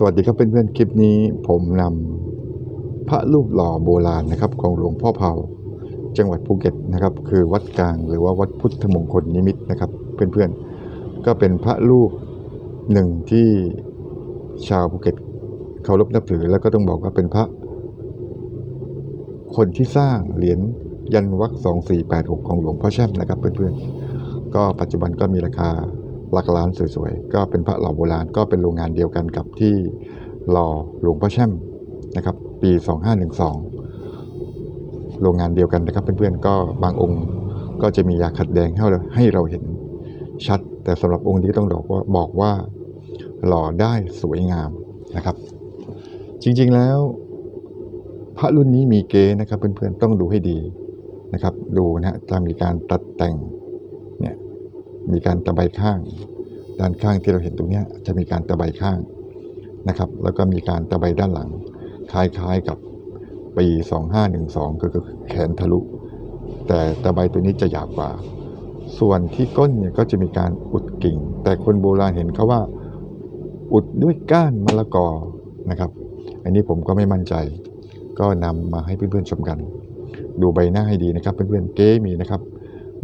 สวัสดีครับเพื่อนๆคลิปนี้ผมนำพระรูปหล่อโบราณนะครับ ของหลวงพ่อเผาจังหวัดภูเก็ตนะครับ คือวัดกลางหรือว่าวัดพุทธมงคลนิมิตนะครับ เพื่อนๆ ก็เป็นพระรูปหนึ่งที่ชาวภูเก็ตเคารพนับถือ แล้วก็ต้องบอกว่าเป็นพระ คนที่สร้างเหรียญยันวักสองสี่แปดหกของหลวงพ่อแช่มนะครับ เพื่อนๆ ก็ปัจจุบันก็มีราคา หลักล้านสวยๆ ก็เป็นพระหล่อโบราณก็เป็นโรงงานเดียวกันกับที่หล่อหลวงพ่อแช่มนะครับ ปี 2512 โรงงานเดียวกันนะครับเพื่อนๆก็บางองค์ก็จะมียาขัดแดงให้เราให้เราเห็นชัด แต่สำหรับองค์นี้ต้องบอกว่าบอกว่าหล่อได้สวยงามนะครับ จริงๆแล้ว พระรุ่นนี้มีเกณฑ์นะครับเพื่อนๆต้องดูให้ดีนะครับ ดูนะฮะจะมีการตัดแต่ง มีการตะไบข้าง ด้านข้างที่เราเห็นตรงนี้จะมีการตะไบข้างนะครับ แล้วก็มีการตะไบด้านหลัง คล้ายๆกับปี 2512 ก็คือแขนทะลุ แต่ตะไบตัวนี้จะหยาบกว่า ส่วนที่ก้นเนี่ยก็จะมีการอุดกิ่ง แต่คนโบราณเห็นเขาว่า อุดด้วยก้านมะละกอนะครับ อันนี้ผมก็ไม่มั่นใจ ก็นำมาให้เพื่อนๆชมกัน ดูใบหน้าให้ดีนะครับ เพื่อนๆเก๊มีนะครับ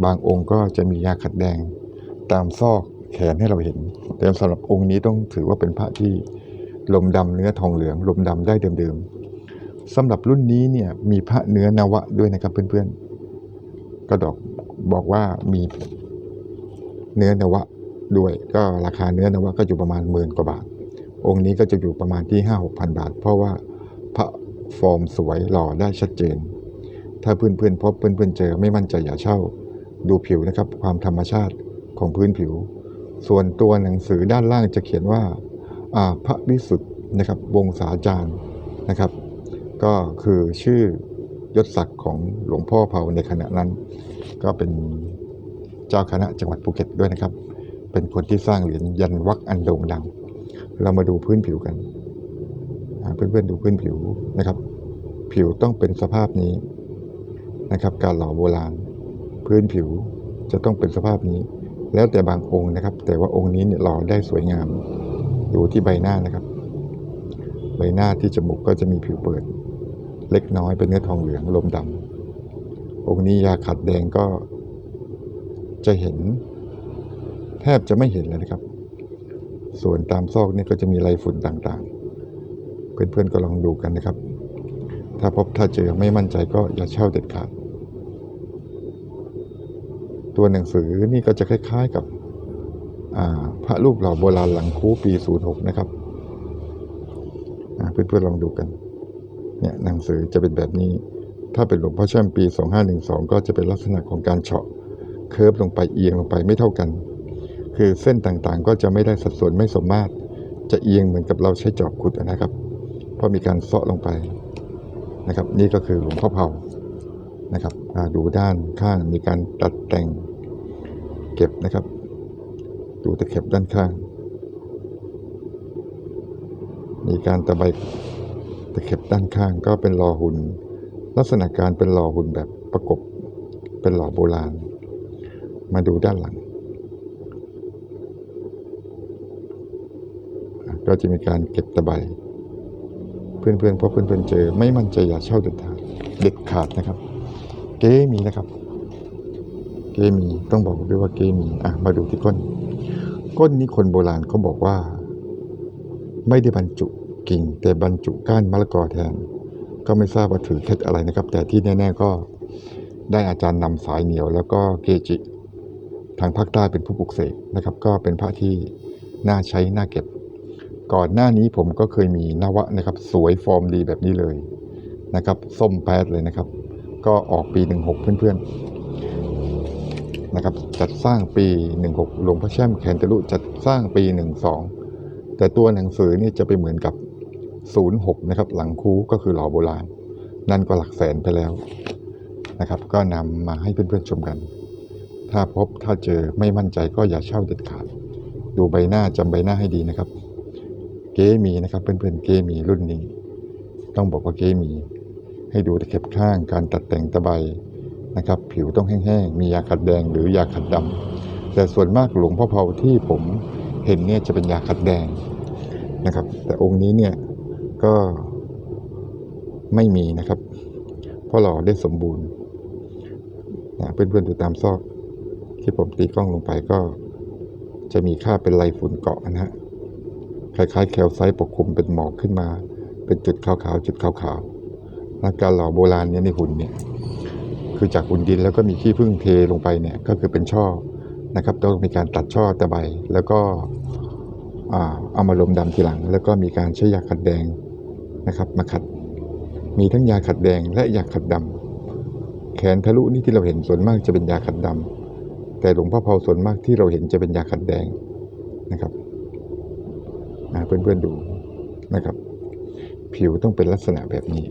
บางองค์ก็จะมียาขัดแดง ตามซอกแขนให้เราเห็น แต่สำหรับองค์นี้ต้องถือว่าเป็นพระที่ลมดำเนื้อทองเหลือง ลมดำได้เดิมๆสำหรับรุ่นนี้เนี่ยมีพระเนื้อนวะด้วยนะครับเพื่อนๆ ก็ดอกบอกว่ามีเนื้อนวะด้วย ก็ราคาเนื้อนวะก็อยู่ประมาณหมื่นกว่าบาท องค์นี้ก็จะอยู่ประมาณที่ห้าหกพันบาท เพราะว่าพระฟอร์มสวยหล่อได้ชัดเจน ถ้าเพื่อนๆพบเพื่อนๆเจอไม่มั่นใจอย่าเช่า ดูผิวนะครับความธรรมชาติ ของพื้นผิว ส่วนตัวหนังสือด้านล่างจะเขียนว่าพระวิสุทธ์นะครับวงศาจารย์นะครับ ก็คือชื่อยศศักดิ์ของหลวงพ่อเผาในขณะนั้น ก็เป็นเจ้าคณะจังหวัดภูเก็ตด้วยนะครับ เป็นคนที่สร้างเหรียญยันวักอันโด่งดัง เรามาดูพื้นผิวกันอ่าเพื่อนๆดูพื้นผิวนะครับ ผิวต้องเป็นสภาพนี้นะครับ การหล่อโบราณ พื้นผิวจะต้องเป็นสภาพนี้ แล้วแต่บางองค์นะครับ แต่ว่าองค์นี้เนี่ยหล่อได้สวยงามดูที่ใบหน้านะครับ ใบหน้าที่จมูกก็จะมีผิวเปิด เล็กน้อยเป็นเนื้อทองเหลืองลมดำองค์นี้ยาขัดแดงก็จะเห็น แทบจะไม่เห็นเลยนะครับ ส่วนตามซอกนี่ก็จะมีลายฝุ่นต่างๆ เพื่อนๆก็ลองดูกันนะครับ ถ้าพบถ้าเจอไม่มั่นใจก็อย่าเช่าเด็ดขาด ตัวหนังสือนี่ก็จะคล้ายๆกับพระรูปหล่อโบราณหลังคูปี 06 นะครับเพื่อนๆลองดูกัน เนี่ยหนังสือจะเป็นแบบนี้ ถ้าเป็นหลวงพ่อแช่มปี 2512 ก็จะเป็นลักษณะของการเฉาะเคิร์ฟลงไปเอียงลงไปไม่เท่ากัน คือเส้นต่างๆ ก็จะไม่ได้สัดส่วนไม่สมมาตร จะเอียงเหมือนกับเราใช้จอบขุดนะครับ เพราะมีการเซาะลงไปนะครับ นี่ก็คือหลวงพ่อเผา นะครับดูด้านข้างมีการตัดแต่งเก็บนะครับ ดูตะเข็บด้านข้าง มีการตะไบตะเข็บด้านข้างก็เป็นหล่อหุ่น ลักษณะการเป็นหล่อหุ่นแบบประกบเป็นหล่อโบราณ มาดูด้านหลัง ก็จะมีการเก็บตะไบเพื่อนๆพบเพื่อนๆเจอไม่มั่นใจอย่าเช่าเด็ดขาดเด็ดขาดนะครับ เกมีนะครับ เกมีต้องบอกด้วยว่าเกมีอะมาดูที่ก้น ก้นนี้คนโบราณเขาบอกว่า ไม่ได้บรรจุกิ่ง แต่บรรจุก้านมะละกอแทน ก็ไม่ทราบว่าถือเคล็ดอะไรนะครับ แต่ที่แน่ๆก็ได้อาจารย์นำสายเหนียว แล้วก็เกจิ ทางภาคใต้เป็นผู้ปลุกเสกนะครับ ก็เป็นพระที่น่าใช้น่าเก็บ ก่อนหน้านี้ผมก็เคยมีนวะนะครับ สวยฟอร์มดีแบบนี้เลยนะครับ ส้มแปดเลยนะครับ ก็ออกปี 16 เพื่อนๆนะครับจัดสร้างปี 16 หลวงพ่อแช่มแคนตะลุจัดสร้างปี 12 แต่ตัวหนังสือนี่จะไปเหมือนกับ 06 นะครับ หลังคูก็คือหล่อโบราณ นั่นก็หลักแสนไปแล้วนะครับ ก็นำมาให้เพื่อนๆชมกัน ถ้าพบถ้าเจอไม่มั่นใจก็อย่าเช่าเด็ดขาด ดูใบหน้าจำใบหน้าให้ดีนะครับ เกมีนะครับเพื่อนๆเกมีรุ่นนี้ ต้องบอกว่าเกมี ให้ดูตะเข็บข้างการตัดแต่งตะไบนะครับ ผิวต้องแห้งๆ มียาขัดแดงหรือยาขัดดำแต่ส่วนมากหลวงพ่อเผาที่ผมเห็นเนี่ยจะเป็นยาขัดแดงนะครับ แต่องค์นี้เนี่ยก็ไม่มีนะครับ เพราะหล่อได้สมบูรณ์นะเพื่อนๆดูตามซอกที่ผมตีกล้องลงไปก็จะมีค่าเป็นลายฝุ่นเกาะนะฮะคล้ายๆแคลไซต์ปกคลุมเป็นหมอกขึ้นมา เป็นจุดขาวๆจุดขาวๆ และการหล่อโบราณเนี่ยในหุ่นเนี่ยคือจากหุ่นดินแล้วก็มีขี้ผึ้งเทลงไปเนี่ยก็คือเป็นช่อนะครับต้องมีการตัดช่อตะไบแล้วก็เอามาลมดำทีหลัง แล้วก็มีการใช้ยาขัดแดงนะครับมาขัด มีทั้งยาขัดแดงและยาขัดดำแขนทะลุนี่ที่เราเห็นส่วนมากจะเป็นยาขัดดำแต่หลวงพ่อเผาส่วนมากที่เราเห็นจะเป็นยาขัดแดงนะครับเพื่อนๆดูนะครับ ผิวต้องเป็นลักษณะแบบนี้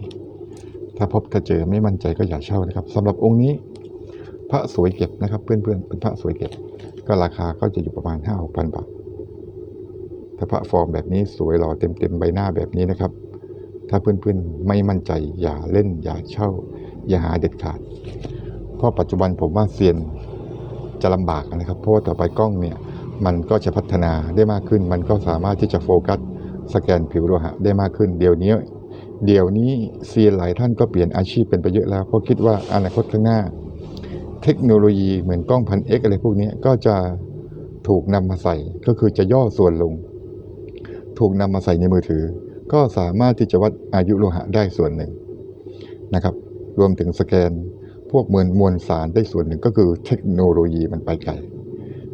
ถ้าพบถ้าเจอไม่มั่นใจก็อย่าเช่านะครับสำหรับองค์นี้พระสวยเก็บนะครับ เพื่อนๆเป็นพระสวยเก็บ ก็ราคาก็จะอยู่ประมาณห้าหกพันบาทถ้าพระฟอร์มแบบนี้สวยหล่อเต็มเต็มๆใบหน้าแบบนี้นะครับ ถ้าเพื่อนๆไม่มั่นใจอย่าเล่นอย่าเช่า อย่าหาเด็ดขาด เพราะปัจจุบันผมว่าเซียนจะลำบากนะครับ เพราะว่าต่อไปกล้องเนี่ยมันก็จะพัฒนาได้มากขึ้น มันก็สามารถที่จะโฟกัสสแกนผิวโลหะได้มากขึ้น เดี๋ยวนี้ เดี๋ยวนี้เซียนหลายท่านก็เปลี่ยนอาชีพเป็นไปเยอะแล้ว เพราะคิดว่าอนาคตข้างหน้า เทคโนโลยีเหมือนกล้องพันเอ็กอะไรพวกนี้ก็จะถูกนำมาใส่ก็คือจะย่อส่วนลง ถูกนำมาใส่ในมือถือ ก็สามารถที่จะวัดอายุโลหะได้ส่วนหนึ่งนะครับ รวมถึงสแกนพวกมวลมวลสารได้ส่วนหนึ่งก็คือเทคโนโลยีมันไปไกล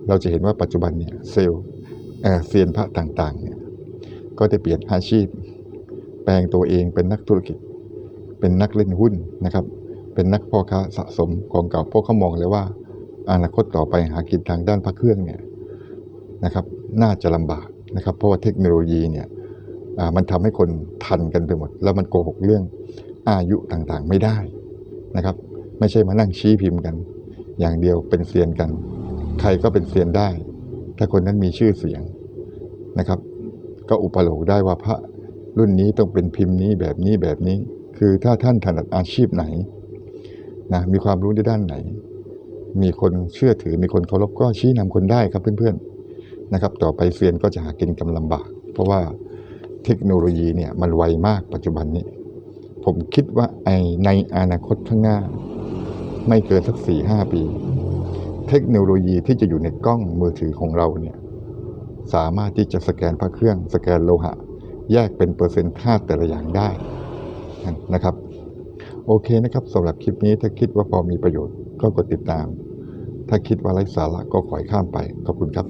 เราจะเห็นว่าปัจจุบันเนี่ยเซลล์เอ่อเซียนพระต่างๆเนี่ยก็ได้เปลี่ยนอาชีพ แปลงตัวเองเป็นนักธุรกิจ เป็นนักเล่นหุ้นนะครับ เป็นนักพ่อค้าสะสมของเก่าพราะเขามองเลยว่า อนาคตต่อไปหากินทางด้านพระเครื่องเนี่ยนะครับน่าจะลำบากนะครับ เพราะว่าเทคโนโลยีเนี่ยมันทำให้คนทันกันไปหมด แล้วมันโกหกเรื่องอายุต่างๆไม่ได้นะครับ ไม่ใช่มานั่งชี้พิมพ์กัน อย่างเดียวเป็นเซียนกัน ใครก็เป็นเซียนได้ ถ้าคนนั้นมีชื่อเสียงนะครับ ก็อุปโลกได้ว่าพระ รุ่นนี้ต้องเป็นพิมพ์นี้แบบนี้แบบนี้ คือถ้าท่านถนัดอาชีพไหนนะมีความรู้ในด้านไหน มีคนเชื่อถือมีคนเคารพก็ชี้นำคนได้ครับเพื่อนๆนะครับ ต่อไปเซียนก็จะหากินกำลำบาก เพราะว่าเทคโนโลยีเนี่ยมันไวมากปัจจุบันนี้ ผมคิดว่าไอในอนาคตข้างหน้า ไม่เกินสักสี่ห้าปี เทคโนโลยีที่จะอยู่ในกล้องมือถือของเราเนี่ยสามารถที่จะสแกนพระเครื่อง สแกนโลหะ แยกเป็นเปอร์เซ็นต์ธาตุแต่ละอย่างได้นะครับ โอเคนะครับสำหรับคลิปนี้ถ้าคิดว่าพอมีประโยชน์ก็กดติดตาม ถ้าคิดว่าไร้สาระก็ขอยข้ามไป ขอบคุณครับ